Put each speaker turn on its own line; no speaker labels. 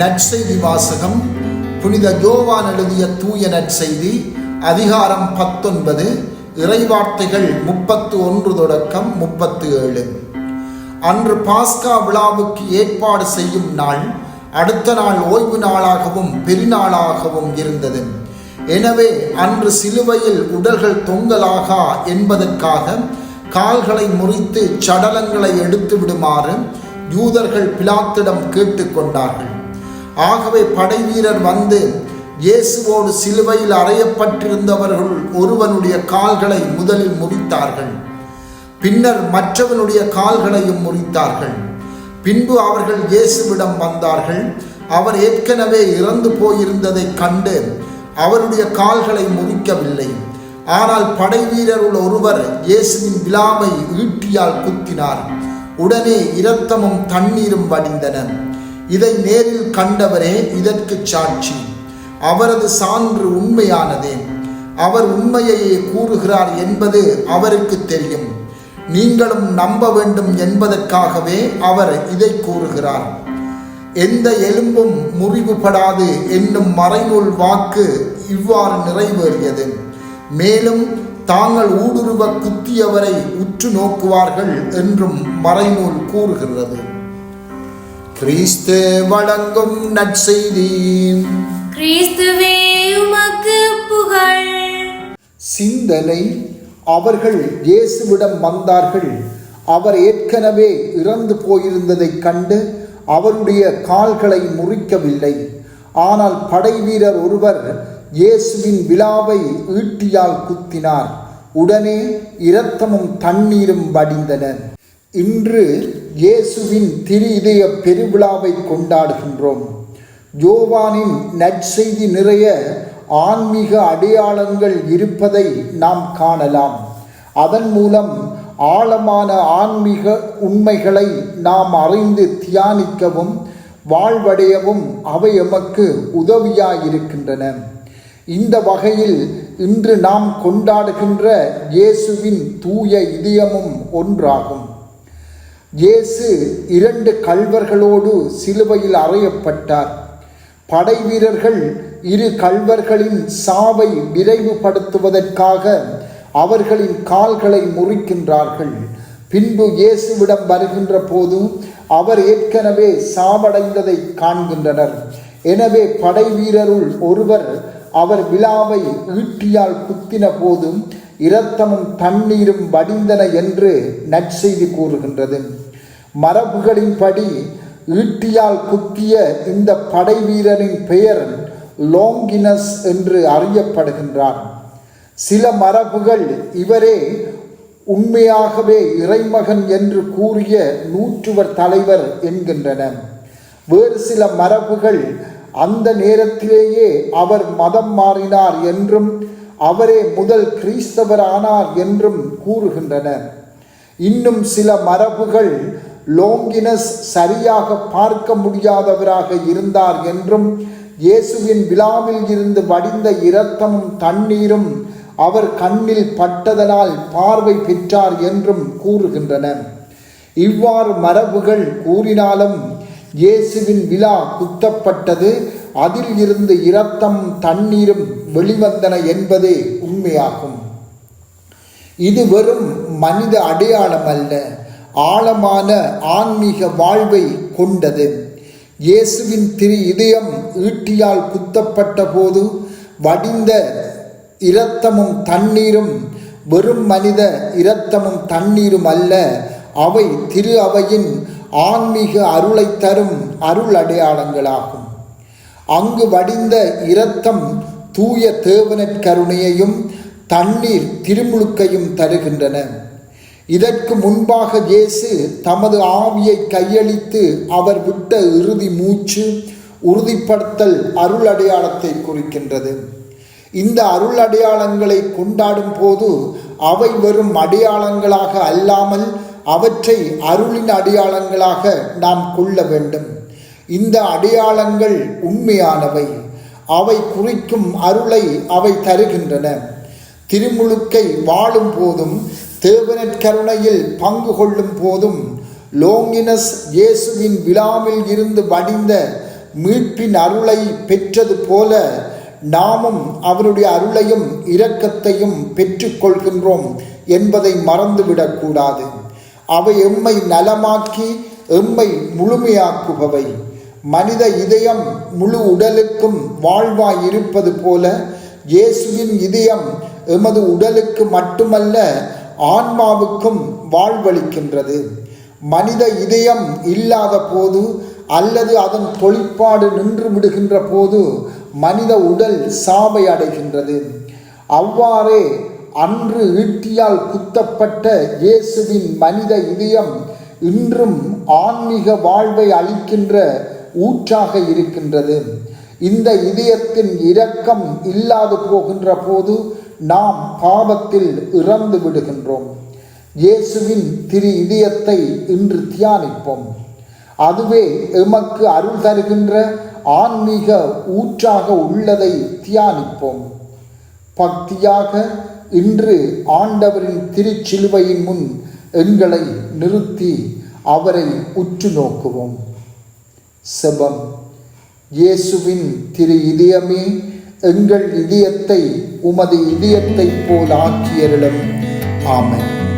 நற்செய்தி வாசகம் புனித யோவான் எழுதிய தூய நற்செய்தி அதிகாரம் பத்தொன்பது இறைவார்த்தைகள் முப்பத்து ஒன்று தொடக்கம் முப்பத்து ஏழு அன்று பாஸ்கா விழாவுக்கு ஏற்பாடு செய்யும் நாள் அடுத்த நாள் ஓய்வு நாளாகவும் பெருநாளாகவும் இருந்தது. எனவே அன்று சிலுவையில் உடல்கள் தொங்கலாகா என்பதற்காக கால்களை முறித்து சடலங்களை எடுத்து விடுமாறு யூதர்கள் பிலாத்திடம் கேட்டுக்கொண்டார்கள். ஆகவே படைவீரர் வந்து இயேசுவோடு சிலுவையில் அறையப்பட்டிருந்தவர்கள் ஒருவனுடைய கால்களை முதலில் முறித்தார்கள். பின்னர் மற்றவனுடைய கால்களையும் முறித்தார்கள். பின்பு அவர்கள் இயேசுவிடம் வந்தார்கள். அவர் ஏற்கனவே இறந்து போயிருந்ததைக் கண்டு அவருடைய கால்களை முறிக்கவில்லை. ஆனால் படைவீரருள் ஒருவர் இயேசுவின் விழாவை ஈட்டியால் குத்தினார். உடனே இரத்தமும் தண்ணீரும் வடிந்தன. இதை நேரில் கண்டவரே இதற்கு சாட்சி. அவரது சான்று உண்மையானதே. அவர் உண்மையையே கூறுகிறார் என்பது அவருக்கு தெரியும். நீங்களும் நம்ப வேண்டும் என்பதற்காகவே அவர் இதை கூறுகிறார். எந்த எலும்பும் முறிவுபடாது என்னும் மறைநூல் வாக்கு இவ்வாறு நிறைவேறியது. மேலும் தாங்கள் ஊடுருவ குத்தியவரை உற்று நோக்குவார்கள் என்றும் மறைநூல் கூறுகிறது. கிறிஸ்து வழங்கும் நற்செய்தி.
கிறிஸ்துவே உமக்கு புகழ்.
சிந்தனை அவர்கள் இயேசுவிடம் வந்தார்கள். அவர் ஏற்கனவே இறந்து போயிருந்ததைக் கண்டு அவருடைய கால்களை முறிக்கவில்லை. ஆனால் படைவீரர் ஒருவர் இயேசுவின் விழாவை ஈட்டியால் குத்தினார். உடனே இரத்தமும் தண்ணீரும் வடிந்தன. இன்று இயேசுவின் திரு இதய பெருவிழாவை கொண்டாடுகின்றோம். ஜோவானின் நற்செய்தி நிறைய ஆன்மீக அடையாளங்கள் இருப்பதை நாம் காணலாம். அதன் மூலம் ஆழமான ஆன்மீக உண்மைகளை நாம் அறிந்து தியானிக்கவும் வாழ்வடையவும் அவை எமக்கு உதவியாயிருக்கின்றன. இந்த வகையில் இன்று நாம் கொண்டாடுகின்ற இயேசுவின் தூய இதயமும் ஒன்றாகும். இயேசு இரண்டு கல்வர்களோடு சிலுவையில் அறையப்பட்டார். படைவீரர்கள் இரு கல்வர்களின் சாவை விரைவுபடுத்துவதற்காக அவர்களின் கால்களை முறிக்கின்றார்கள். பின்பு இயேசுவிடம் வருகின்ற போது அவர் ஏற்கனவே சாவடைந்ததை காண்கின்றனர். எனவே படைவீரருள் ஒருவர் அவர் விழாவை ஈட்டியால் குத்தின போதும் இரத்தமும் தண்ணீரும் வடிந்தன என்று நற்செய்தி கூறுகின்றது. மரபுகளின்படி ஈட்டியால் குத்திய இந்த படை வீரனின் பெயர் லோங்கினஸ் என்று அறியப்படுகின்றார் சில மரபுகள் இவரே உண்மையாகவே இறைமகன் என்று கூறிய நூற்றுவர் தலைவர் என்கின்றன. வேறு சில மரபுகள் அந்த நேரத்திலேயே அவர் மதம் மாறினார் என்றும் அவரே முதல் கிறிஸ்தவர் ஆனார் என்றும் கூறுகின்றன. இன்னும் சில மரபுகள் லோங்கினஸ் சரியாக பார்க்க முடியாதவராக இருந்தார் என்றும் இயேசுவின் விழாவில் இருந்து வடிந்த இரத்தமும் தண்ணீரும் அவர் கண்ணில் பட்டதனால் பார்வை பெற்றார் என்றும் கூறுகின்றன இவ்வாறு மரபுகள் கூறினாலும் இயேசுவின் விழா குத்தப்பட்டது அதில் இருந்து இரத்தம் தண்ணீரும் வெளிவந்தன என்பதே உண்மையாகும். இது வெறும் மனித அடையாளம் அல்ல. ஆழமான ஆன்மீக வாழ்வை கொண்டது. இயேசுவின் திரு இதயம் ஈட்டியால் குத்தப்பட்ட போது வடிந்த இரத்தமும் தண்ணீரும் வெறும் மனித இரத்தமும் தண்ணீரும் அல்ல. அவை திரு அவையின் ஆன்மீக அருளை தரும் அருள் அடையாளங்களாகும். அங்கு வடிந்த இரத்தம் தூய தேவனற்கருணையையும் தண்ணீர் திருமுழுக்கையும் தருகின்றன. இதற்கு முன்பாக இயேசு தமது ஆவியை கையளித்து அவர் விட்ட இறுதி மூச்சு உறுதிப்படுத்தல் அருள் அடையாளத்தை குறிக்கின்றது. இந்த அருள் அடையாளங்களை கொண்டாடும் போது அவை வெறும் அடையாளங்களாக அல்லாமல் அவற்றை அருளின் அடையாளங்களாக நாம் கொள்ள வேண்டும். இந்த அடையாளங்கள் உண்மையானவை. அவை குறிக்கும் அருளை அவை தருகின்றன. திருமுழுக்கை வாழும் போதும் தேவனற்கருணையில் பங்கு கொள்ளும் போதும் லோங்கினஸ் இயேசுவின் விழாவில் இருந்து வடிந்த மீட்பின் அருளை பெற்றது போல நாமும் அவருடைய அருளையும் இரக்கத்தையும் பெற்றுக்கொள்கின்றோம் என்பதை மறந்துவிடக்கூடாது. அவை எம்மை நலமாக்கி எம்மை முழுமையாக்குபவை. மனித இதயம் முழு உடலுக்கும் வாழ்வாய் இருப்பது போல இயேசுவின் இதயம் எமது உடலுக்கு மட்டுமல்ல ஆன்மாவுக்கும் வாழ்வளிக்கின்றது. மனித இதயம் இல்லாத போது அல்லது அதன் தொழிற்பாடு நின்று விடுகின்ற போது மனித உடல் சாவை அடைகின்றது. அவ்வாறே அன்று ஈட்டியால் குத்தப்பட்ட இயேசுவின் மனித இதயம் இன்றும் ஆன்மீக வாழ்வை அளிக்கின்ற ஊற்றாக இருக்கின்றது. இந்த இதயத்தின் இரக்கம் இல்லாது போகின்ற போது நாம் பாவத்தில் இறந்து விடுகின்றோம். இயேசுவின் திரு இதயத்தை இன்று தியானிப்போம். அதுவே எமக்கு அருள் தருகின்ற ஆன்மீக ஊற்றாக உள்ளதை தியானிப்போம். பக்தியாக இன்று ஆண்டவரின் திருச்சிலுவையின் முன் எங்களை நிறுத்தி அவரை உற்று நோக்குவோம். செபம். இயேசுவின் திரு இதயமே எங்கள் இதயத்தை உமது இதயத்தைப் போல் ஆக்கியருளும். ஆமன்.